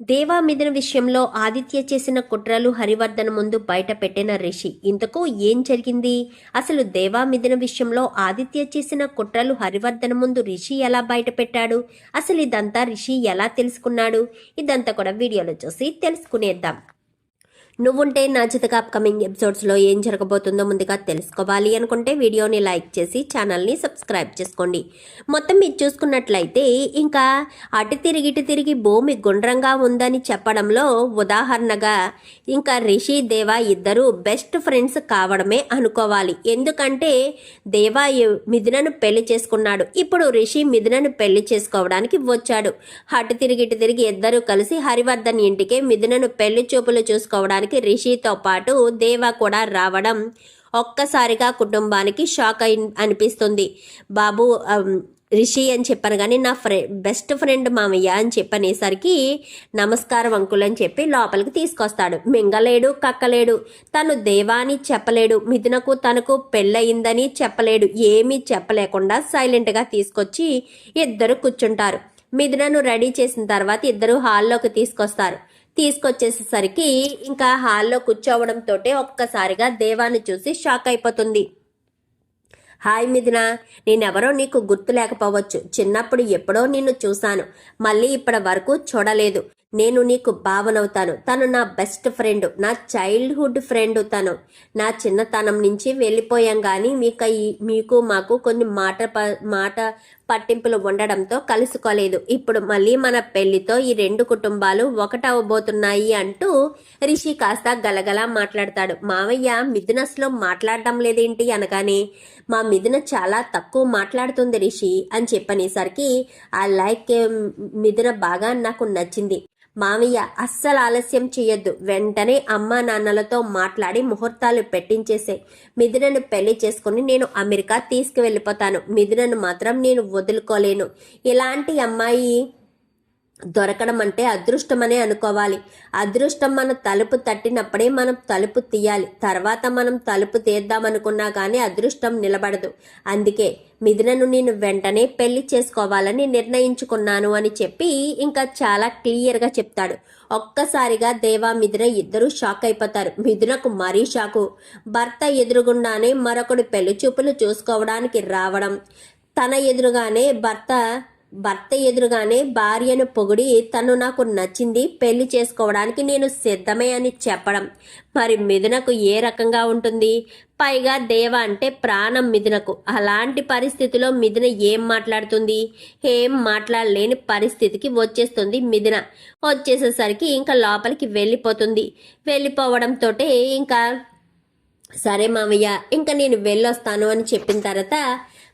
దేవా మిథున విషయంలో ఆదిత్య చేసిన కుట్రలు హరివర్ధన్ ముందు బయట పెట్టిన రిషి. ఇంతకు ఏం జరిగింది? అసలు దేవా మిథున విషయంలో ఆదిత్య చేసిన కుట్రలు హరివర్ధన్ ముందు రిషి ఎలా బయట పెట్టాడు? అసలు ఇదంతా రిషి ఎలా తెలుసుకున్నాడు? ఇదంతా కూడా వీడియోలో చూసి తెలుసుకునేద్దాం. నువ్వుంటే నా చితక అప్కమింగ్ ఎపిసోడ్స్లో ఏం జరగబోతుందో ముందుగా తెలుసుకోవాలి అనుకుంటే వీడియోని లైక్ చేసి ఛానల్ని సబ్స్క్రైబ్ చేసుకోండి. మొత్తం మీరు చూసుకున్నట్లయితే ఇంకా అటు తిరిగి ఇటు తిరిగి భూమి గుండ్రంగా ఉందని చెప్పడంలో ఉదాహరణగా ఇంకా రిషి దేవా ఇద్దరు బెస్ట్ ఫ్రెండ్స్ కావడమే అనుకోవాలి. ఎందుకంటే దేవా మిథునను పెళ్ళి చేసుకున్నాడు. ఇప్పుడు రిషి మిథునను పెళ్ళి చేసుకోవడానికి వచ్చాడు. అటు తిరిగి ఇటు తిరిగి ఇద్దరు కలిసి హరివర్ధన్ ఇంటికే మిథునను పెళ్ళి చూపులు చూసుకోవడానికి రిషితో పాటు దేవా కూడా రావడం ఒక్కసారిగా కుటుంబానికి షాక్ అయి అనిపిస్తుంది. బాబు రిషి అని చెప్పాను కానీ నా ఫ్రె బెస్ట్ ఫ్రెండ్ మామయ్య అని చెప్పనేసరికి నమస్కారం అంకుల్ అని చెప్పి లోపలికి తీసుకొస్తాడు. మింగలేడు కక్కలేడు. తను దేవాని చెప్పలేడు. మిథునకు తనకు పెళ్ళయిందని చెప్పలేడు. ఏమీ చెప్పలేకుండా సైలెంట్గా తీసుకొచ్చి ఇద్దరు కూర్చుంటారు. మిథునను రెడీ చేసిన తర్వాత ఇద్దరు హాల్లోకి తీసుకొస్తారు. తీసుకొచ్చేసేసరికి ఇంకా హాల్లో కూర్చోవడంతో ఒక్కసారిగా దేవాన్ని చూసి షాక్ అయిపోతుంది. హాయ్ మిథున నేనెవరో నీకు గుర్తు లేకపోవచ్చు. చిన్నప్పుడు ఎప్పుడో నిన్ను చూశాను. మళ్ళీ ఇప్పటి వరకు చూడలేదు. నేను నీకు భావనవుతాను తను నా బెస్ట్ ఫ్రెండ్ నా చైల్డ్హుడ్ ఫ్రెండ్ తను. నా చిన్నతనం నుంచి వెళ్ళిపోయాం కానీ మీకు ఈ- మీకు మాకు కొన్ని మాట ప- మాట పట్టింపులు ఉండడంతో కలుసుకోలేదు. ఇప్పుడు మళ్ళీ మన పెళ్ళితో ఈ రెండు కుటుంబాలు ఒకటవబోతున్నాయి అంటూ రిషి కాస్త గలగలా మాట్లాడతాడు. మావయ్య మిథునస్లో మాట్లాడడం లేదేంటి అనగానే మా మిథున చాలా తక్కువ మాట్లాడుతుంది రిషి అని చెప్పనేసరికి ఆ లైక్ మిథున బాగా నాకు నచ్చింది. మామయ్య అస్సలు ఆలస్యం చేయొద్దు వెంటనే అమ్మా నాన్నలతో మాట్లాడి ముహూర్తాలు పెట్టించేసే. మిథునను పెళ్ళి చేసుకుని నేను అమెరికా తీసుకువెళ్ళిపోతాను. మిథునను మాత్రం నేను వదులుకోలేను. ఇలాంటి అమ్మాయి? దొరకడం అంటే అదృష్టమనే అనుకోవాలి. అదృష్టం మన తలుపు తట్టినప్పుడే మనం తలుపు తీయాలి. తర్వాత మనం తలుపు తీద్దామనుకున్నా కానీ అదృష్టం నిలబడదు. అందుకే మిథునను నేను వెంటనే పెళ్ళి చేసుకోవాలని నిర్ణయించుకున్నాను అని చెప్పి ఇంకా చాలా క్లియర్గా చెప్తాడు. ఒక్కసారిగా దేవా మిథున ఇద్దరూ షాక్ అయిపోతారు. మిథునకు మరీ షాకు. భర్త ఎదురుగుండానే మరొకడు పెళ్ళి చూపులు చూసుకోవడానికి రావడం. తన ఎదురుగానే భర్త భర్త ఎదురుగానే భార్యను పొగిడి తను నాకు నచ్చింది పెళ్ళి చేసుకోవడానికి నేను సిద్ధమే అని చెప్పడం. మరి మిథునకు ఏ రకంగా ఉంటుంది? పైగా దేవ అంటే ప్రాణం మిథునకు. అలాంటి పరిస్థితిలో మిథున ఏం మాట్లాడుతుంది? ఏం మాట్లాడలేని పరిస్థితికి వచ్చేస్తుంది మిథున. వచ్చేసేసరికి ఇంకా లోపలికి వెళ్ళిపోతుంది. వెళ్ళిపోవడంతో ఇంకా సరే మామయ్య ఇంకా నేను వెళ్ళొస్తాను అని చెప్పిన తర్వాత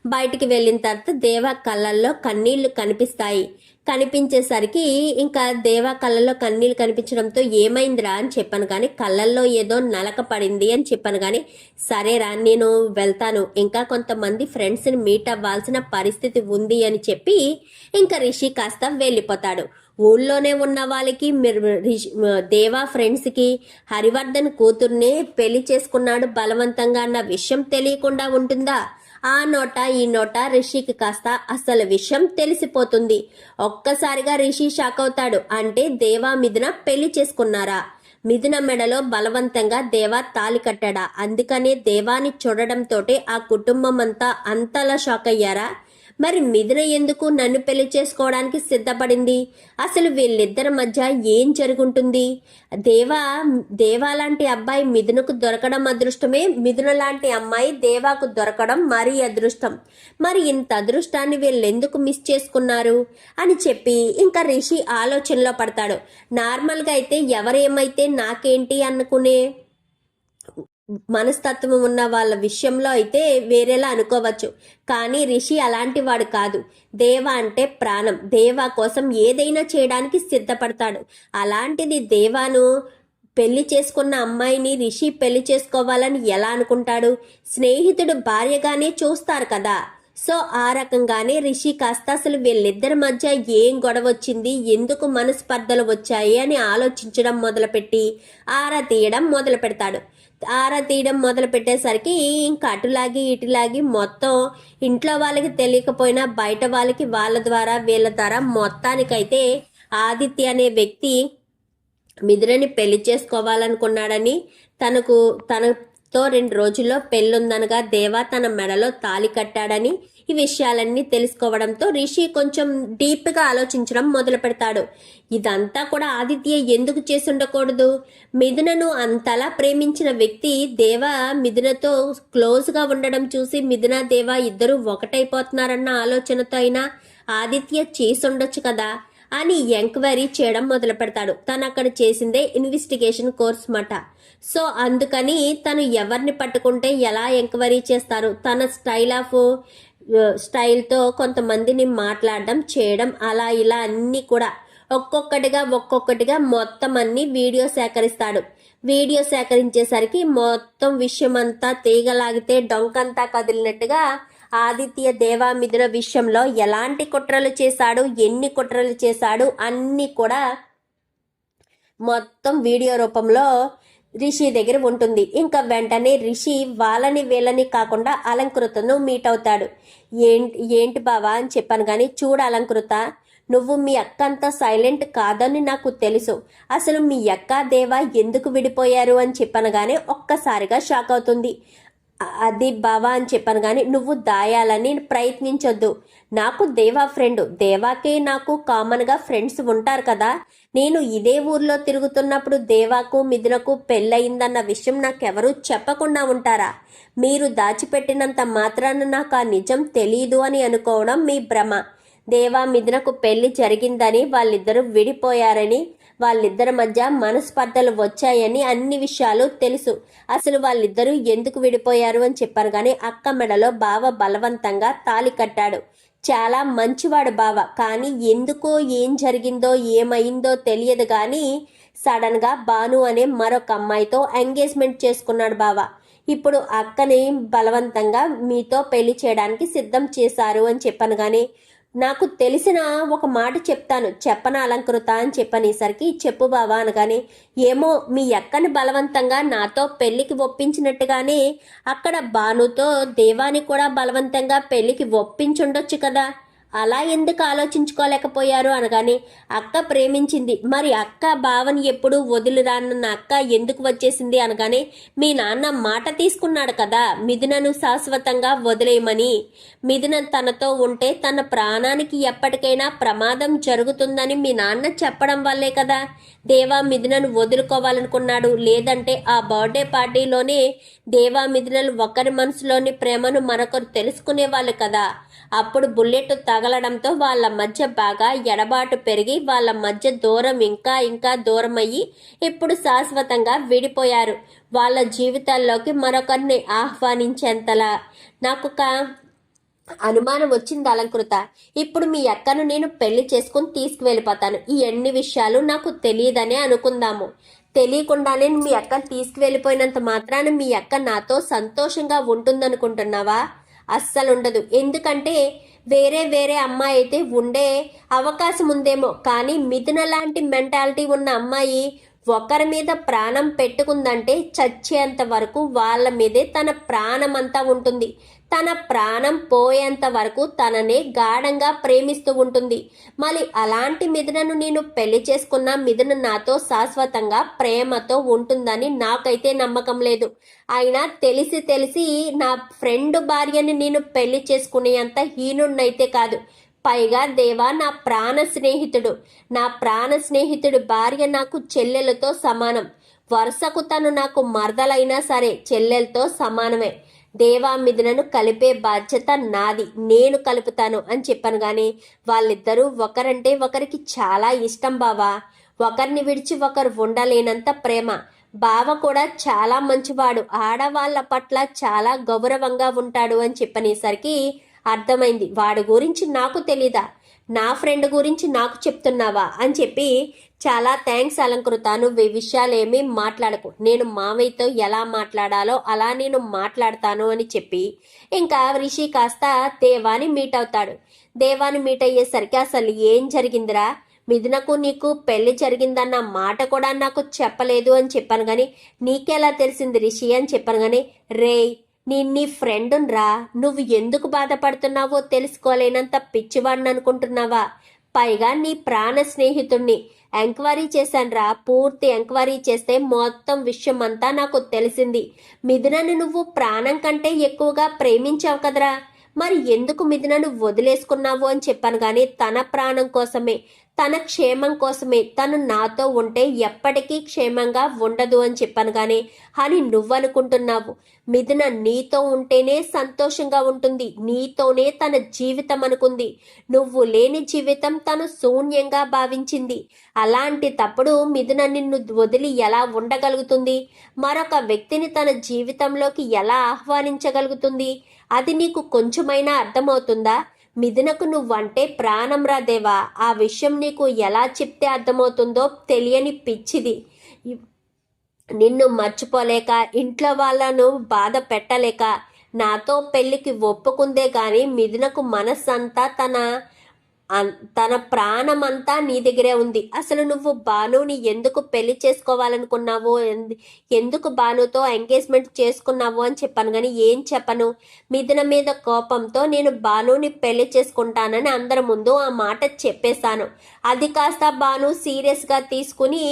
బయటికి వెళ్ళిన తర్వాత దేవ కళ్ళల్లో కన్నీళ్ళు కనిపిస్తాయి. కనిపించేసరికి ఇంకా దేవ కళ్ళల్లో కన్నీళ్ళు కనిపించడంతో ఏమైందిరా అని చెప్పాను కానీ కళ్ళల్లో ఏదో నలక పడింది అని చెప్పాను కానీ సరేరా నేను వెళ్తాను. ఇంకా కొంతమంది ఫ్రెండ్స్ని మీట్ అవ్వాల్సిన పరిస్థితి ఉంది అని చెప్పి ఇంకా రిషి కాస్త వెళ్ళిపోతాడు. ఊళ్ళోనే ఉన్న వాళ్ళకి మీరు రిషి- దేవా ఫ్రెండ్స్కి హరివర్ధన్ కూతుర్నే పెళ్ళి చేసుకున్నాడు బలవంతంగా అన్న విషయం తెలియకుండా ఉంటుందా? ఆ నోట ఈ నోట రిషికి కాస్త అసలు విషయం తెలిసిపోతుంది. ఒక్కసారిగా రిషి షాక్ అవుతాడు. అంటే దేవా మిథున పెళ్ళి చేసుకున్నారా? మిథున మెడలో బలవంతంగా దేవా తాలి కట్టాడా? అందుకనే దేవాని చూడడంతోటే ఆ కుటుంబం అంతా అంతలా షాక్ అయ్యారా? మరి మిథున ఎందుకు నన్ను పెళ్ళి చేసుకోవడానికి సిద్ధపడింది? అసలు వీళ్ళిద్దరి మధ్య ఏం జరుగుంటుంది? దేవా దేవా లాంటి అబ్బాయి మిథునకు దొరకడం అదృష్టమే మిథున లాంటి అమ్మాయి దేవాకు దొరకడం మరీ అదృష్టం. మరి ఇంత అదృష్టాన్ని వీళ్ళు ఎందుకు మిస్ చేసుకున్నారు? అని చెప్పి ఇంకా రిషి ఆలోచనలో పడతాడు. నార్మల్గా అయితే ఎవరేమైతే నాకేంటి అనుకునే మనస్తత్వం ఉన్న వాళ్ళ విషయంలో అయితే వేరేలా అనుకోవచ్చు. కానీ రిషి అలాంటి వాడు కాదు. దేవ అంటే ప్రాణం. దేవ కోసం ఏదైనా చేయడానికి సిద్ధపడతాడు. అలాంటిది దేవాను పెళ్ళి చేసుకున్న అమ్మాయిని రిషి పెళ్ళి చేసుకోవాలని ఎలా అనుకుంటాడు? స్నేహితుడు భార్యగానే చూస్తారు కదా. సో ఆ రకంగానే రిషి కాస్త అసలు వీళ్ళిద్దరి మధ్య ఏం గొడవ వచ్చింది? ఎందుకు మనస్పర్ధలు వచ్చాయి? అని ఆలోచించడం మొదలుపెట్టి ఆరా తీయడం మొదలు పెడతాడు ఆరా తీయడం మొదలు పెట్టేసరికి ఇంకా అటులాగి ఇటులాగి మొత్తం ఇంట్లో వాళ్ళకి తెలియకపోయినా బయట వాళ్ళకి వాళ్ళ ద్వారా వీళ్ళ ద్వారా మొత్తానికైతే ఆదిత్య అనే వ్యక్తి మిథునని పెళ్ళి చేసుకోవాలనుకున్నాడని తనకు తనతో రెండు రోజుల్లో పెళ్ళుందనగా దేవా తన మెడలో తాలి కట్టాడని ఈ విషయాలన్నీ తెలుసుకోవడంతో రిషి కొంచెం డీప్గా ఆలోచించడం మొదలు పెడతాడు. ఇదంతా కూడా ఆదిత్య ఎందుకు చేసుండకూడదు మిథునను అంతలా ప్రేమించిన వ్యక్తి దేవ మిథునతో క్లోజ్గా ఉండడం చూసి మిథున దేవ ఇద్దరు ఒకటైపోతున్నారన్న ఆలోచనతో అయినా ఆదిత్య చేసుండొచ్చు కదా? అని ఎంక్వైరీ చేయడం మొదలు పెడతాడు. తను అక్కడ చేసిందే ఇన్వెస్టిగేషన్ కోర్స్ మాట. సో అందుకని తను ఎవరిని పట్టుకుంటే ఎలా ఎంక్వైరీ చేస్తారు? తన స్టైల్ ఆఫ్ స్టైల్తో కొంతమందిని మాట్లాడడం చేయడం అలా ఇలా అన్నీ కూడా ఒక్కొక్కటిగా ఒక్కొక్కటిగా మొత్తం అన్ని వీడియో సేకరిస్తాడు. వీడియో సేకరించేసరికి మొత్తం విషయం అంతా తీగలాగితే డొంకంతా కదిలినట్టుగా ఆదిత్య దేవామిదుల విషయంలో ఎలాంటి కుట్రలు చేశాడు ఎన్ని కుట్రలు చేశాడు అన్నీ కూడా మొత్తం వీడియో రూపంలో రిషి దగ్గర ఉంటుంది. ఇంకా వెంటనే రిషి వాళ్ళని వీళ్ళని కాకుండా అలంకృతను మీట్ అవుతాడు. ఏంటి ఏంటి బావా? అని చెప్పాను కానీ చూడు అలంకృత నువ్వు మీ అక్క అంత సైలెంట్ కాదని నాకు తెలుసు. అసలు మీ అక్క దేవా ఎందుకు విడిపోయారు? అని చెప్పనగానే ఒక్కసారిగా షాక్ అవుతుంది. అది బావా? అని చెప్పాను కానీ నువ్వు దాయాలని ప్రయత్నించొద్దు. నాకు దేవా ఫ్రెండ్ దేవాకే నాకు కామన్గా ఫ్రెండ్స్ ఉంటారు కదా. నేను ఇదే ఊర్లో తిరుగుతున్నప్పుడు దేవాకు మిథునకు పెళ్ళయిందన్న విషయం నాకెవరూ చెప్పకుండా ఉంటారా? మీరు దాచిపెట్టినంత మాత్రాన నాకు ఆ నిజం తెలీదు అని అనుకోవడం మీ భ్రమ. దేవా మిథునకు పెళ్ళి జరిగిందని వాళ్ళిద్దరూ విడిపోయారని వాళ్ళిద్దరి మధ్య మనస్పర్ధలు వచ్చాయని అన్ని విషయాలు తెలుసు. అసలు వాళ్ళిద్దరూ ఎందుకు విడిపోయారు అని చెప్పారు కానీ అక్క మెడలో బావ బలవంతంగా తాలి కట్టాడు. చాలా మంచివాడు బావ. కానీ ఎందుకో ఏం జరిగిందో ఏమైందో తెలియదు కానీ సడన్గా భాను అనే మరొక అమ్మాయితో ఎంగేజ్మెంట్ చేసుకున్నాడు బావ. ఇప్పుడు అక్కని బలవంతంగా మీతో పెళ్ళి చేయడానికి సిద్ధం చేశారు అని చెప్పాను కానీ నాకు తెలిసిన ఒక మాట చెప్తాను. చెప్పన అలంకృత అని చెప్పనేసరికి చెప్పు బావా అనగానే ఏమో మీ ఎక్కని బలవంతంగా నాతో పెళ్ళికి ఒప్పించినట్టుగానే అక్కడ భానుతో దేవాని కూడా బలవంతంగా పెళ్ళికి ఒప్పించుండొచ్చు కదా. అలా ఎందుకు ఆలోచించుకోలేకపోయారు అనగానే అక్క ప్రేమించింది. మరి అక్క భావని ఎప్పుడు వదిలిరానన్న అక్క ఎందుకు వచ్చేసింది అనగానే మీ నాన్న మాట తీసుకున్నాడు కదా మిథునను శాశ్వతంగా వదిలేయమని. మిథున తనతో ఉంటే తన ప్రాణానికి ఎప్పటికైనా ప్రమాదం జరుగుతుందని మీ నాన్న చెప్పడం వల్లే కదా. దేవా మిథునను వదులుకోవాలనుకున్నాడు. లేదంటే ఆ బర్త్డే పార్టీలోనే దేవా మిథునలు ఒకరి మనసులోని ప్రేమను మరొకరు తెలుసుకునేవాళ్ళు కదా. అప్పుడు బుల్లెట్ తగలడంతో వాళ్ళ మధ్య బాగా ఎడబాటు పెరిగి వాళ్ళ మధ్య దూరం ఇంకా ఇంకా దూరం అయ్యి ఇప్పుడు శాశ్వతంగా విడిపోయారు. వాళ్ళ జీవితాల్లోకి మరొకరిని ఆహ్వానించేంతలా. నాకు ఒక అనుమానం వచ్చింది అలంకృత. ఇప్పుడు మీ అక్కను నేను పెళ్ళి చేసుకుని తీసుకువెళ్ళిపోతాను. ఈ ఎన్ని విషయాలు నాకు తెలియదనే అనుకుందాము. తెలియకుండానే మీ అక్కను తీసుకువెళ్ళిపోయినంత మాత్రాన మీ అక్క నాతో సంతోషంగా ఉంటుందనుకుంటున్నావా? అస్సలు ఉండదు ఎందుకంటే వేరే వేరే అమ్మాయి అయితే ఉండే అవకాశం ఉందేమో. కానీ మిథున లాంటి మెంటాలిటీ ఉన్న అమ్మాయి ఒకరి మీద ప్రాణం పెట్టుకుందంటే చచ్చేంత వరకు వాళ్ళ మీదే తన ప్రాణం అంతా ఉంటుంది. తన ప్రాణం పోయేంత వరకు తననే గాఢంగా ప్రేమిస్తూ ఉంటుంది. మరి అలాంటి మిథునను నేను పెళ్ళి చేసుకున్న మిథున నాతో శాశ్వతంగా ప్రేమతో ఉంటుందని నాకైతే నమ్మకం లేదు. అయినా తెలిసి తెలిసి నా ఫ్రెండ్ భార్యని నేను పెళ్ళి చేసుకునేంత హీనున్నైతే కాదు. పైగా దేవా నా ప్రాణ స్నేహితుడు. నా ప్రాణ స్నేహితుడు భార్య నాకు చెల్లెలతో సమానం. వరుసకు తను నాకు మరదలైనా సరే చెల్లెలతో సమానమే. దేవామిదులను కలిపే బాధ్యత నాది నేను కలుపుతాను అని చెప్పాను కానీ వాళ్ళిద్దరూ ఒకరంటే ఒకరికి చాలా ఇష్టం బావా. ఒకరిని విడిచి ఒకరు ఉండలేనంత ప్రేమ. బావ కూడా చాలా మంచివాడు ఆడవాళ్ళ పట్ల చాలా గౌరవంగా ఉంటాడు అని చెప్పనేసరికి అర్థమైంది. వాడి గురించి నాకు తెలీదా? నా ఫ్రెండ్ గురించి నాకు చెప్తున్నావా అని చెప్పి చాలా థ్యాంక్స్ అలంకృత. నువ్వు ఈ విషయాలేమీ మాట్లాడకు. నేను మామయ్యతో ఎలా మాట్లాడాలో అలా నేను మాట్లాడతాను అని చెప్పి ఇంకా రిషి కాస్త దేవాని మీట్ అవుతాడు. దేవాని మీట్ అయ్యేసరికి అసలు ఏం జరిగిందిరా? మిథునకు నీకు పెళ్ళి జరిగిందన్న మాట కూడా నాకు చెప్పలేదు అని చెప్పాను కానీ నీకెలా తెలిసింది రిషి అని చెప్పాను కానీ రేయ్ నేను నీ ఫ్రెండ్ రా నువ్వు ఎందుకు బాధపడుతున్నావో తెలుసుకోలేనంత పిచ్చివాడిని అనుకుంటున్నావా పైగా నీ ప్రాణ స్నేహితుణ్ణి. ఎంక్వైరీ చేశానురా. పూర్తి ఎంక్వైరీ చేస్తే మొత్తం విషయం అంతా నాకు తెలిసింది. మిథునను నువ్వు ప్రాణం కంటే ఎక్కువగా ప్రేమించావు కదరా. మరి ఎందుకు మిథునను వదిలేసుకున్నావు అని చెప్పాను కానీ తన ప్రాణం కోసమే. తన క్షేమం కోసమే. తను నాతో ఉంటే ఎప్పటికీ క్షేమంగా ఉండదు అని చెప్పాను కానీ అని నువ్వనుకుంటున్నావు. మిథున నీతో ఉంటేనే సంతోషంగా ఉంటుంది. నీతోనే తన జీవితం అనుకుంది. నువ్వు లేని జీవితం తను శూన్యంగా భావించింది. అలాంటి తప్పుడు మిథున నిన్ను వదిలి ఎలా ఉండగలుగుతుంది? మరొక వ్యక్తిని తన జీవితంలోకి ఎలా ఆహ్వానించగలుగుతుంది? అది నీకు కొంచెమైనా అర్థమవుతుందా? మిథునకు నువ్వంటే ప్రాణం రాదేవా ఆ విషయం నీకు ఎలా చెప్తే అర్థమవుతుందో తెలియని పిచ్చిది. నిన్ను మర్చిపోలేక ఇంట్లో వాళ్ళను బాధ పెట్టలేక నాతో పెళ్ళికి ఒప్పుకుందే గాని మిథునకు మనస్సంతా తన తన ప్రాణమంతా నీ దగ్గరే ఉంది. అసలు నువ్వు భానుని ఎందుకు పెళ్ళి చేసుకోవాలనుకున్నావు ఎందుకు బానుతో ఎంగేజ్మెంట్ చేసుకున్నావు అని చెప్పాను కానీ ఏం చెప్పను. మిథున మీద కోపంతో నేను భానుని పెళ్ళి చేసుకుంటానని అందరి ముందు ఆ మాట చెప్పేశాను. అది కాస్త బాను సీరియస్గా తీసుకుని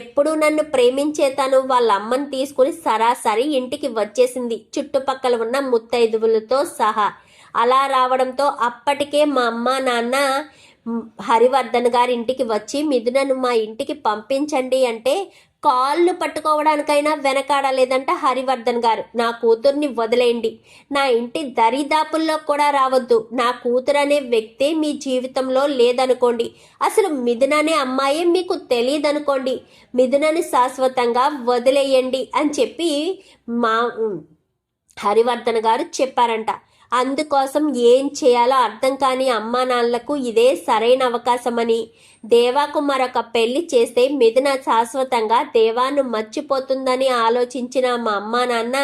ఎప్పుడు నన్ను ప్రేమించే తను వాళ్ళ అమ్మని తీసుకుని సరాసరి ఇంటికి వచ్చేసింది. చుట్టుపక్కల ఉన్న ముత్తైదువులతో సహా అలా రావడంతో అప్పటికే మా అమ్మ నాన్న హరివర్ధన్ గారి ఇంటికి వచ్చి మిథునను మా ఇంటికి పంపించండి అంటే కాళ్ళు పట్టుకోవడానికైనా వెనకాడలేదంట హరివర్ధన్ గారు. నా కూతుర్ని వదిలేయండి. నా ఇంటి దరిదాపుల్లో కూడా రావద్దు. నా కూతురు అనే వ్యక్తే మీ జీవితంలో లేదనుకోండి. అసలు మిథున అనే అమ్మాయే మీకు తెలియదనుకోండి. మిథునని శాశ్వతంగా వదిలేయండి అని చెప్పి మా హరివర్ధన్ గారు చెప్పారంట. అందుకోసం ఏం చేయాలో అర్థం కాని అమ్మా నాన్నలకు ఇదే సరైన అవకాశమని. దేవాకు మరొక పెళ్ళి చేస్తే మిథున శాశ్వతంగా దేవాను మర్చిపోతుందని ఆలోచించిన మా అమ్మా నాన్న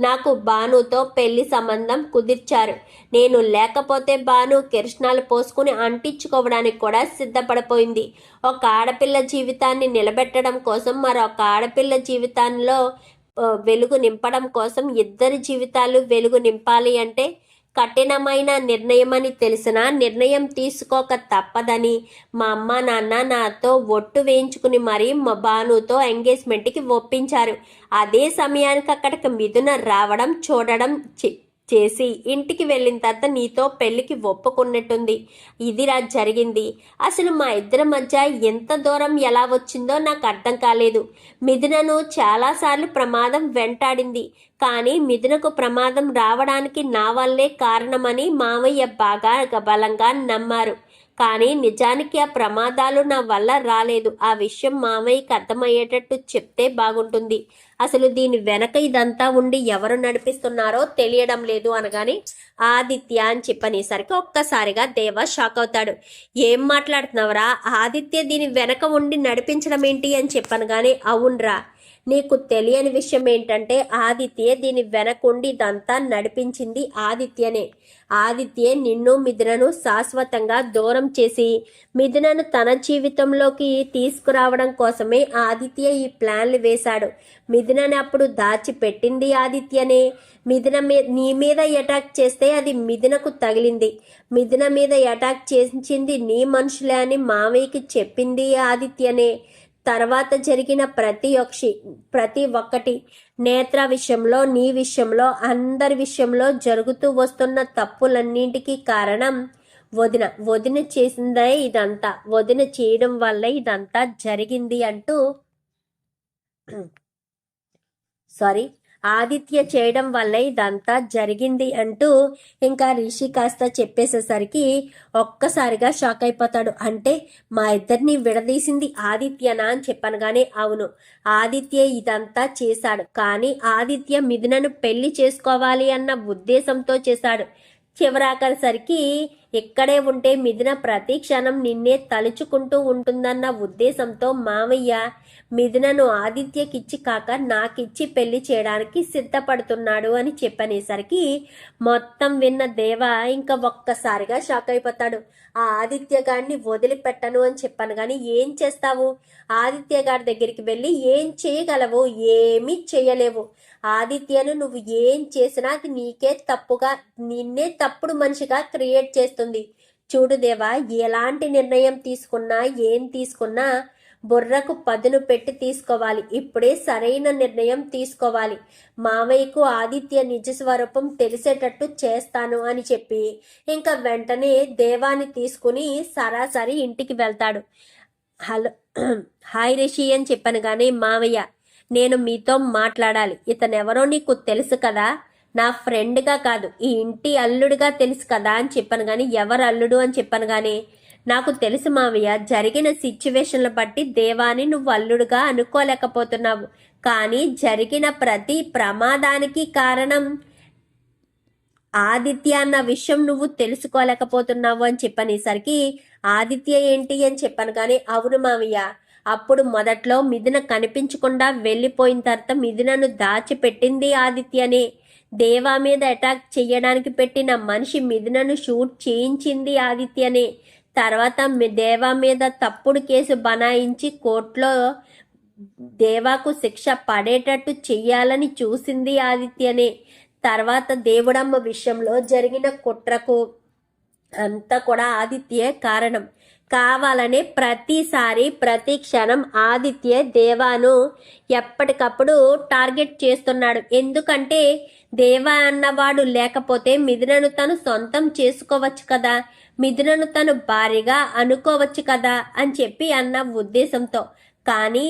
నాకు భానుతో పెళ్ళి సంబంధం కుదిర్చారు. నేను లేకపోతే భాను కిరసనాలు పోసుకుని అంటించుకోవడానికి కూడా సిద్ధపడిపోయింది. ఒక ఆడపిల్ల జీవితాన్ని నిలబెట్టడం కోసం మరొక ఆడపిల్ల జీవితంలో వెలుగు నింపడం కోసం ఇద్దరి జీవితాలు వెలుగు నింపాలి అంటే కఠినమైన నిర్ణయం అని తెలిసిన? నిర్ణయం తీసుకోక తప్పదని మా అమ్మ నాన్న నాతో ఒట్టు వేయించుకుని మరీ మా భానుతో ఎంగేజ్మెంట్కి ఒప్పించారు. అదే సమయానికి అక్కడికి మిథున రావడం చూడడం చి- చేసి ఇంటికి వెళ్ళిన తర్వాత నీతో పెళ్ళికి ఒప్పుకున్నట్టుంది. ఇదిరా జరిగింది. అసలు మా ఇద్దరి మధ్య ఎంత దూరం ఎలా వచ్చిందో నాకు అర్థం కాలేదు. మిథునను చాలాసార్లు ప్రమాదం వెంటాడింది. కానీ మిథునకు ప్రమాదం రావడానికి నా వల్లే కారణమని మావయ్య బాగా బలంగా నమ్మారు. కానీ నిజానికి ఆ ప్రమాదాలు నా వల్ల రాలేదు. ఆ విషయం మామయ్యకి అర్థమయ్యేటట్టు చెప్తే బాగుంటుంది. అసలు దీని వెనక ఇదంతా ఉండి ఎవరు నడిపిస్తున్నారో తెలియడం లేదు అనగానే ఆదిత్య అని చెప్పనేసరికి ఒక్కసారిగా దేవ షాక్ అవుతాడు. ఏం మాట్లాడుతున్నావురా? ఆదిత్య దీని వెనక ఉండి నడిపించడం ఏంటి అని చెప్పను కానీ అవునరా. నీకు తెలియని విషయం ఏంటంటే ఆదిత్యే దీని వెనకుండి ఇదంతా నడిపించింది ఆదిత్యనే. ఆదిత్యే నిన్ను మిథునను శాశ్వతంగా దూరం చేసి మిథునను తన జీవితంలోకి తీసుకురావడం కోసమే ఆదిత్య ఈ ప్లాన్లు వేశాడు. మిథునని అప్పుడు దాచిపెట్టింది ఆదిత్యనే. మిథున మీ నీ మీద అటాక్ చేస్తే అది మిథునకు తగిలింది. మిథున మీద అటాక్ చేసింది నీ మనుషులే అని మావయ్యకి చెప్పింది ఆదిత్యనే. తర్వాత జరిగిన ప్రతి ఒక్షి ప్రతి ఒక్కటి నేత్ర విషయంలో నీ విషయంలో అందరి విషయంలో జరుగుతూ వస్తున్న తప్పులన్నింటికీ కారణం వదిన. వదిన చేసిందే ఇదంతా. వదిన చేయడం వల్ల ఇదంతా జరిగింది అంటూ సారీ ఆదిత్య చేయడం వల్ల ఇదంతా జరిగింది అంటూ ఇంకా రిషి కాస్త చెప్పేసేసరికి ఒక్కసారిగా షాక్ అయిపోతాడు. అంటే మా ఇద్దరిని విడదీసింది ఆదిత్యనా అని చెప్పాను కానీ అవును ఆదిత్య ఇదంతా చేశాడు. కానీ ఆదిత్య మిథునను పెళ్ళి చేసుకోవాలి అన్న ఉద్దేశంతో చేశాడు. చివరాకరిసరికి ఇక్కడే ఉంటే మిథున ప్రతి క్షణం నిన్నే తలుచుకుంటూ ఉంటుందన్న ఉద్దేశంతో మావయ్య మిథునను ఆదిత్యకిచ్చి కాక నాకిచ్చి పెళ్ళి చేయడానికి సిద్ధపడుతున్నాడు అని చెప్పనేసరికి మొత్తం విన్న దేవ ఇంకా ఒక్కసారిగా షాక్ అయిపోతాడు. ఆ ఆదిత్య గారిని వదిలిపెట్టను అని చెప్పాను కానీ ఏం చేస్తావు? ఆదిత్య గారి దగ్గరికి వెళ్ళి ఏం చేయగలవు? ఏమీ చేయలేవు. ఆదిత్యను నువ్వు ఏం చేసినా అది నీకే తప్పుగా నిన్నే తప్పుడు మనిషిగా క్రియేట్ చేస్తుంది. చూడు దేవా ఎలాంటి నిర్ణయం తీసుకున్నా ఏం తీసుకున్నా బుర్రకు పదును పెట్టి తీసుకోవాలి. ఇప్పుడే సరైన నిర్ణయం తీసుకోవాలి. మావయ్యకు ఆదిత్య నిజ స్వరూపం తెలిసేటట్టు చేస్తాను అని చెప్పి ఇంకా వెంటనే దేవాన్ని తీసుకుని సరాసరి ఇంటికి వెళ్తాడు. హలో హాయ్ రిషి అని చెప్పాను కానీ మావయ్య నేను మీతో మాట్లాడాలి. ఇతనెవరో నీకు తెలుసు కదా? నా ఫ్రెండ్గా కాదు. ఈ ఇంటి అల్లుడుగా తెలుసు కదా అని చెప్పాను కానీ ఎవరు అల్లుడు అని చెప్పాను కానీ నాకు తెలుసు మావయ్య జరిగిన సిచ్యువేషన్ల బట్టి దేవాని నువ్వు అల్లుడుగా అనుకోలేకపోతున్నావు. కానీ జరిగిన ప్రతి ప్రమాదానికి కారణం ఆదిత్య అన్న విషయం నువ్వు తెలుసుకోలేకపోతున్నావు అని చెప్పనేసరికి ఆదిత్య ఏంటి అని చెప్పాను కానీ అవును మావయ్య. అప్పుడు మొదట్లో మిథున కనిపించకుండా వెళ్ళిపోయిన తర్వాత మిథునను దాచిపెట్టింది ఆదిత్యనే. దేవా మీద అటాక్ చేయడానికి పెట్టిన మనిషి మిథునను షూట్ చేయించింది ఆదిత్యనే. తర్వాత దేవా మీద తప్పుడు కేసు బనాయించి కోర్టులో దేవాకు శిక్ష పడేటట్టు చెయ్యాలని చూసింది ఆదిత్యనే. తర్వాత దేవుడమ్మ విషయంలో జరిగిన కుట్రకు అంతా కూడా ఆదిత్యే కారణం. కావాలని ప్రతిసారి ప్రతి క్షణం ఆదిత్య దేవాను ఎప్పటికప్పుడు టార్గెట్ చేస్తున్నాడు. ఎందుకంటే దేవా అన్నవాడు లేకపోతే మిథునను తను సొంతం చేసుకోవచ్చు కదా. మిథునను తను భారీగా అనుకోవచ్చు కదా అని చెప్పి అన్న ఉద్దేశంతో. కానీ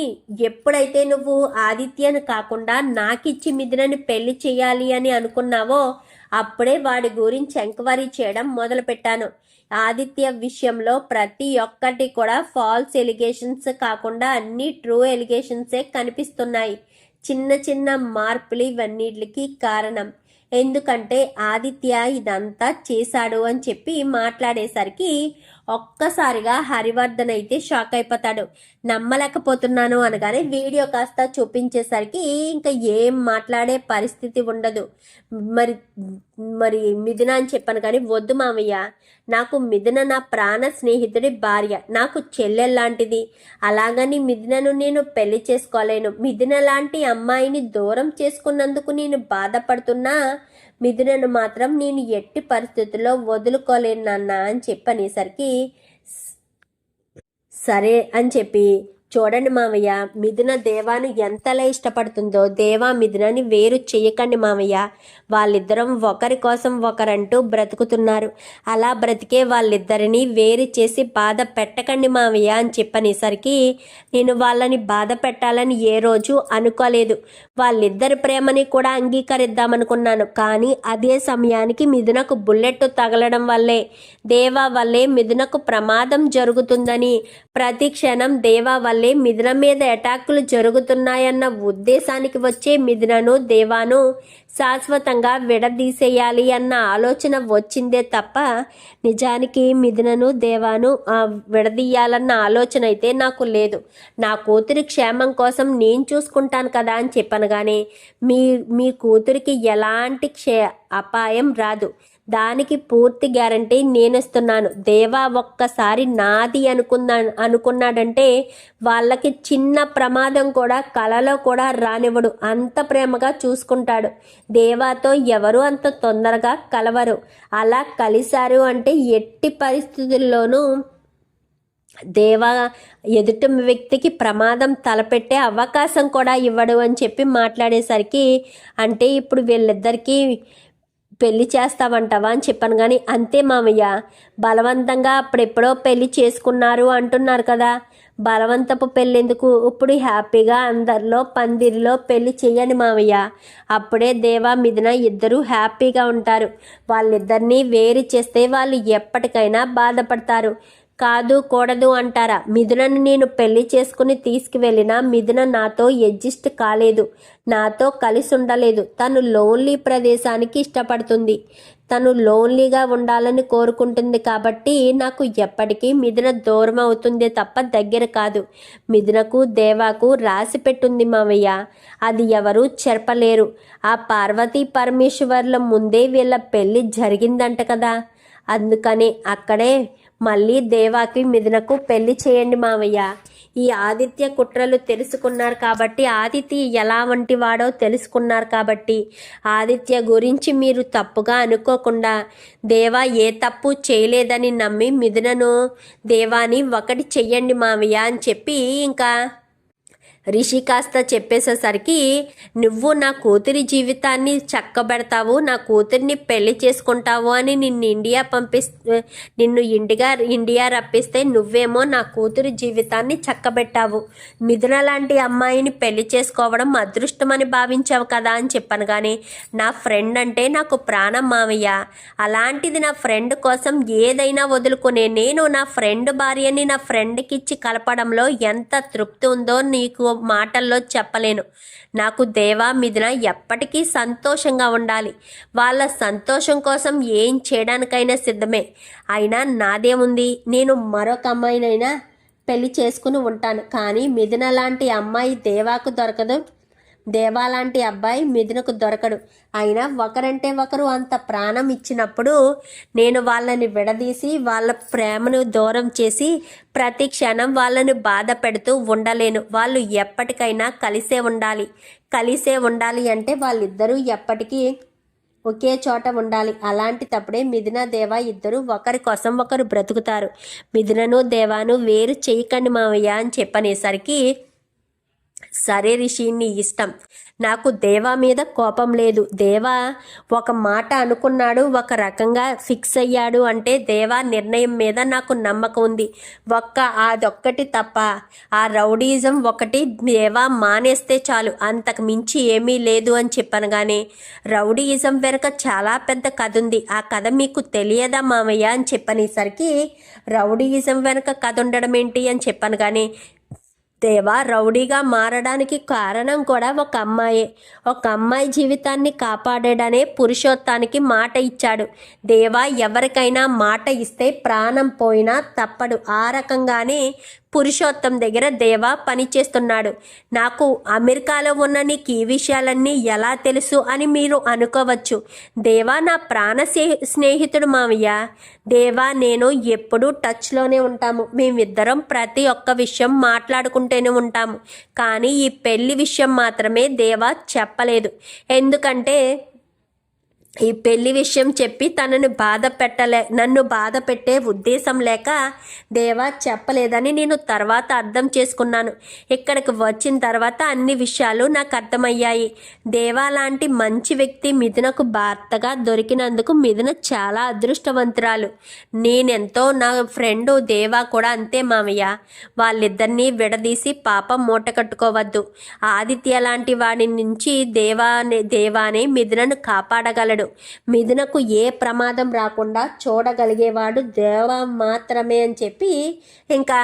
ఎప్పుడైతే నువ్వు ఆదిత్యను కాకుండా నాకిచ్చి మిథునని పెళ్ళి చేయాలి అని అనుకున్నావో అప్పుడే వాడి గురించి ఎంక్వైరీ చేయడం మొదలుపెట్టాను. ఆదిత్య విషయంలో ప్రతి ఒక్కటి కూడా ఫాల్స్ ఎలిగేషన్స్ కాకుండా అన్ని ట్రూ ఎలిగేషన్సే కనిపిస్తున్నాయి. చిన్న చిన్న మార్పులు ఇవన్నిటికి కారణం. ఎందుకంటే ఆదిత్య ఇదంతా చేశాడు అని చెప్పి మాట్లాడేసరికి ఒక్కసారిగా హరివర్ధన్ అయితే షాక్ అయిపోతాడు. నమ్మలేకపోతున్నాను అనగానే వీడియో కాస్త చూపించేసరికి ఇంకా ఏం మాట్లాడే పరిస్థితి ఉండదు. మరి మరి మిథున అని చెప్పాను కానీ వద్దు మామయ్య. నాకు మిథున నా ప్రాణ స్నేహితుడి భార్య. నాకు చెల్లెల్లాంటిది అలాగని మిథునను నేను పెళ్ళి చేసుకోలేను. మిథున లాంటి అమ్మాయిని దూరం చేసుకున్నందుకు నేను బాధపడుతున్నా. మిథునను మాత్రం నేను ఎట్టి పరిస్థితుల్లో వదులుకోలేను నాన్న అని చెప్పనేసరికి సరే అని చెప్పి చూడండి మావయ్య మిథున దేవాను ఎంతలా ఇష్టపడుతుందో దేవా మిథునని వేరు చేయకండి మావయ్య. వాళ్ళిద్దరం ఒకరి కోసం ఒకరంటూ బ్రతుకుతున్నారు. అలా బ్రతికే వాళ్ళిద్దరిని వేరు చేసి బాధ పెట్టకండి మావయ్య అని చెప్పనేసరికి నేను వాళ్ళని బాధ పెట్టాలని ఏ రోజు అనుకోలేదు. వాళ్ళిద్దరి ప్రేమని కూడా అంగీకరిద్దామనుకున్నాను. కానీ అదే సమయానికి మిథునకు బుల్లెట్ తగలడం వల్లే దేవా వల్లే మిథునకు ప్రమాదం జరుగుతుందని ప్రతి క్షణం దేవా వల్ల మిథున మీద అటాకులు జరుగుతున్నాయన్న ఉద్దేశానికి వచ్చే మిథునను దేవాను శాశ్వతంగా విడదీసేయాలి అన్న ఆలోచన వచ్చిందే తప్ప నిజానికి మిథునను దేవాను విడదీయాలన్న ఆలోచన అయితే నాకు లేదు. నా కూతురి క్షేమం కోసం నేను చూసుకుంటాను కదా అని చెప్పను కానీ మీ మీ కూతురికి ఎలాంటి క్షే అపాయం రాదు. దానికి పూర్తి గ్యారంటీ నేనిస్తున్నాను. దేవా ఒక్కసారి నాది అనుకున్నా అనుకున్నాడంటే వాళ్ళకి చిన్న ప్రమాదం కూడా కలలో కూడా రానివ్వడు. అంత ప్రేమగా చూసుకుంటాడు. దేవాతో ఎవరు అంత తొందరగా కలవరు. అలా కలిశారు అంటే ఎట్టి పరిస్థితుల్లోనూ దేవా ఎదుటి వ్యక్తికి ప్రమాదం తలపెట్టే అవకాశం కూడా ఇవ్వడు అని చెప్పి మాట్లాడేసరికి అంటే ఇప్పుడు వీళ్ళిద్దరికీ పెళ్ళి చేస్తావంటావా అని చెప్పాను. కానీ అంతే మామయ్య బలవంతంగా అప్పుడెప్పుడో పెళ్ళి చేసుకున్నారు అంటున్నారు కదా. బలవంతపు పెళ్ళెందుకు? ఇప్పుడు హ్యాపీగా అందరిలో పందిరిలో పెళ్ళి చేయని మామయ్య. అప్పుడే దేవా మిథున ఇద్దరూ హ్యాపీగా ఉంటారు. వాళ్ళిద్దరినీ వేరు చేస్తే వాళ్ళు ఎప్పటికైనా బాధపడతారు. కాదు కూడదు అంటారా? మిథునను నేను పెళ్ళి చేసుకుని తీసుకువెళ్ళినా మిథున నాతో ఎడ్జిస్ట్ కాలేదు. నాతో కలిసి ఉండలేదు. తను లోన్లీ ప్రదేశానికి ఇష్టపడుతుంది. తను లోన్లీగా ఉండాలని కోరుకుంటుంది కాబట్టి నాకు ఎప్పటికీ మిథున దూరం అవుతుంది తప్ప దగ్గర కాదు. మిథునకు దేవాకు రాసి పెట్టుంది మావయ్య. అది ఎవరూ చెరపలేరు. ఆ పార్వతీ పరమేశ్వర్ల ముందే వీళ్ళ పెళ్ళి జరిగిందంట కదా. అందుకనే అక్కడే మళ్ళీ దేవాకి మిథునకు పెళ్ళి చేయండి మావయ్య. ఈ ఆదిత్య కుట్రలు తెలుసుకున్నారు కాబట్టి ఆదిత్య ఎలా వంటి వాడో తెలుసుకున్నారు కాబట్టి ఆదిత్య గురించి మీరు తప్పుగా అనుకోకుండా దేవా ఏ తప్పు చేయలేదని నమ్మి మిథునను దేవాని ఒకటి చెయ్యండి మావయ్య అని చెప్పి ఇంకా రిషి కాస్త చెప్పేసేసరికి నువ్వు నా కూతురి జీవితాన్ని చక్కబెడతావు నా కూతురిని పెళ్ళి చేసుకుంటావు అని నిన్ను ఇండియా పంపిస్తే నిన్ను ఇండిగా ఇండియా రప్పిస్తే నువ్వేమో నా కూతురి జీవితాన్ని చక్కబెట్టావు. మిథున లాంటి అమ్మాయిని పెళ్ళి చేసుకోవడం అదృష్టమని భావించావు కదా అని చెప్పాను కానీ నా ఫ్రెండ్ అంటే నాకు ప్రాణం మావయ్య. అలాంటిది నా ఫ్రెండ్ కోసం ఏదైనా వదులుకునే నేను నా ఫ్రెండ్ భార్యని నా ఫ్రెండ్కి ఇచ్చి కలపడంలో ఎంత తృప్తి ఉందో నీకు మాటల్లో చెప్పలేను. నాకు దేవా మిథున ఎప్పటికీ సంతోషంగా ఉండాలి. వాళ్ళ సంతోషం కోసం ఏం చేయడానికైనా సిద్ధమే. అయినా నాదేముంది? నేను మరొక అమ్మాయినైనా పెళ్ళి చేసుకుని ఉంటాను. కానీ మిథున లాంటి అమ్మాయి దేవాకు దొరకదు. దేవా లాంటి అబ్బాయి మిథునకు దొరకడు. అయినా ఒకరంటే ఒకరు అంత ప్రాణం ఇచ్చినప్పుడు నేను వాళ్ళని విడదీసి వాళ్ళ ప్రేమను దూరం చేసి ప్రతి క్షణం వాళ్ళని బాధ పెడుతూ ఉండలేను. వాళ్ళు ఎప్పటికైనా కలిసే ఉండాలి. కలిసే ఉండాలి అంటే వాళ్ళిద్దరూ ఎప్పటికీ ఒకే చోట ఉండాలి. అలాంటి తప్పుడే మిథున దేవ ఇద్దరు ఒకరి కోసం ఒకరు బ్రతుకుతారు. మిథునను దేవాను వేరు చేయకండి మావయ్య అని చెప్పనేసరికి సరే రిషి నీ ఇష్టం. నాకు దేవా మీద కోపం లేదు. దేవా ఒక మాట అనుకున్నాడు ఒక రకంగా ఫిక్స్ అయ్యాడు అంటే దేవా నిర్ణయం మీద నాకు నమ్మకం ఉంది. ఒక్క అదొక్కటి తప్ప. ఆ రౌడీజం ఒకటి దేవా మానేస్తే చాలు. అంతకు మించి ఏమీ లేదు అని చెప్పాను కానీ రౌడీయిజం వెనుక చాలా పెద్ద కథ ఉంది. ఆ కథ మీకు తెలియదా మామయ్య అని చెప్పనేసరికి రౌడీయిజం వెనుక కథ ఉండడం ఏంటి అని చెప్పాను కానీ దేవా రౌడీగా మారడానికి కారణం కూడా ఒక అమ్మాయే. ఒక అమ్మాయి జీవితాన్ని కాపాడాడనే పురుషోత్తానికి మాట ఇచ్చాడు. దేవా ఎవరికైనా మాట ఇస్తే ప్రాణం పోయినా తప్పడు. ఆ రకంగానే పురుషోత్తం దగ్గర దేవా పనిచేస్తున్నాడు నాకు అమెరికాలో ఉన్న నీకు ఈ విషయాలన్నీ ఎలా తెలుసు అని మీరు అనుకోవచ్చు. దేవా నా ప్రాణ స్నేహితుడు మావయ్య. దేవా నేను ఎప్పుడూ టచ్లోనే ఉంటాము. మేమిద్దరం ప్రతి ఒక్క విషయం మాట్లాడుకుంటూనే ఉంటాము. కానీ ఈ పెళ్ళి విషయం మాత్రమే దేవా చెప్పలేదు. ఎందుకంటే ఈ పెళ్ళి విషయం చెప్పి తనను బాధ పెట్టలే నన్ను బాధ పెట్టే ఉద్దేశం లేక దేవా చెప్పలేదని నేను తర్వాత అర్థం చేసుకున్నాను. ఇక్కడికి వచ్చిన తర్వాత అన్ని విషయాలు నాకు అర్థమయ్యాయి. దేవా లాంటి మంచి వ్యక్తి మిథునకు భర్తగా దొరికినందుకు మిథున చాలా అదృష్టవంతురాలు. నేనెంతో నా ఫ్రెండు దేవా కూడా అంతే మామయ్య. వాళ్ళిద్దరినీ విడదీసి పాపం మూట కట్టుకోవద్దు. ఆదిత్య లాంటి వాడి నుంచి దేవా దేవానే మిథునను కాపాడగలడు. మిథునకు ఏ ప్రమాదం రాకుండా చూడగలిగేవాడు దేవ మాత్రమే అని చెప్పి ఇంకా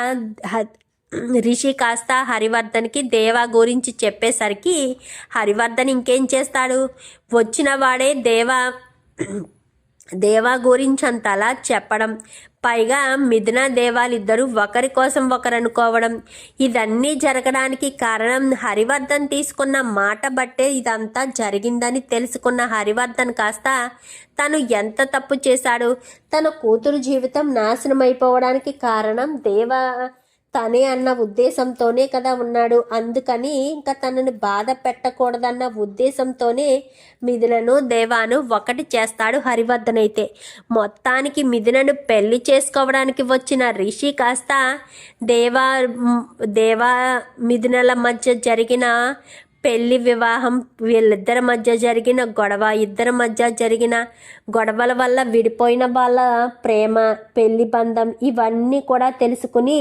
రిషి కాస్త హరివర్ధన్కి దేవా గురించి చెప్పేసరికి హరివర్ధన్ ఇంకేం చేస్తాడు? వచ్చిన వాడే దేవా దేవా గురించి అంతలా చెప్పడం. పైగా మిథున దేవాలిద్దరూ ఒకరి కోసం ఒకరు అనుకోవడం. ఇదన్నీ జరగడానికి కారణం హరివర్ధన్ తీసుకున్న మాట బట్టే ఇదంతా జరిగిందని తెలుసుకున్న హరివర్ధన్ కాస్త తను ఎంత తప్పు చేశాడు. తన కూతురు జీవితం నాశనం అయిపోవడానికి కారణం దేవా తనే అన్న ఉద్దేశంతోనే కదా ఉన్నాడు. అందుకని ఇంకా తనని బాధ పెట్టకూడదన్న ఉద్దేశంతోనే మిథులను దేవాను ఒకటి చేస్తాడు హరివర్ధనైతే. మొత్తానికి మిథునను పెళ్ళి చేసుకోవడానికి వచ్చిన రిషి కాస్త దేవా దేవా మిథునల మధ్య జరిగిన పెళ్ళి వివాహం వీళ్ళిద్దరి మధ్య జరిగిన గొడవ ఇద్దరి మధ్య జరిగిన గొడవల వల్ల విడిపోయిన వాళ్ళ ప్రేమ పెళ్ళి బంధం ఇవన్నీ కూడా తెలుసుకుని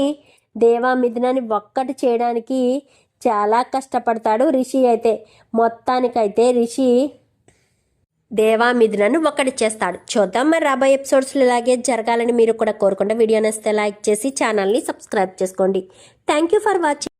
దేవామిథునాన్ని ఒక్కటి చేయడానికి చాలా కష్టపడతాడు రిషి అయితే. మొత్తానికైతే రిషి దేవా ఒక్కటి చేస్తాడు. చూద్దాం మరి రాబోయే ఎపిసోడ్స్లో ఇలాగే జరగాలని మీరు కూడా కోరుకుంటే వీడియో నచ్చితే లైక్ చేసి ఛానల్ని సబ్స్క్రైబ్ చేసుకోండి. Thank you for watching.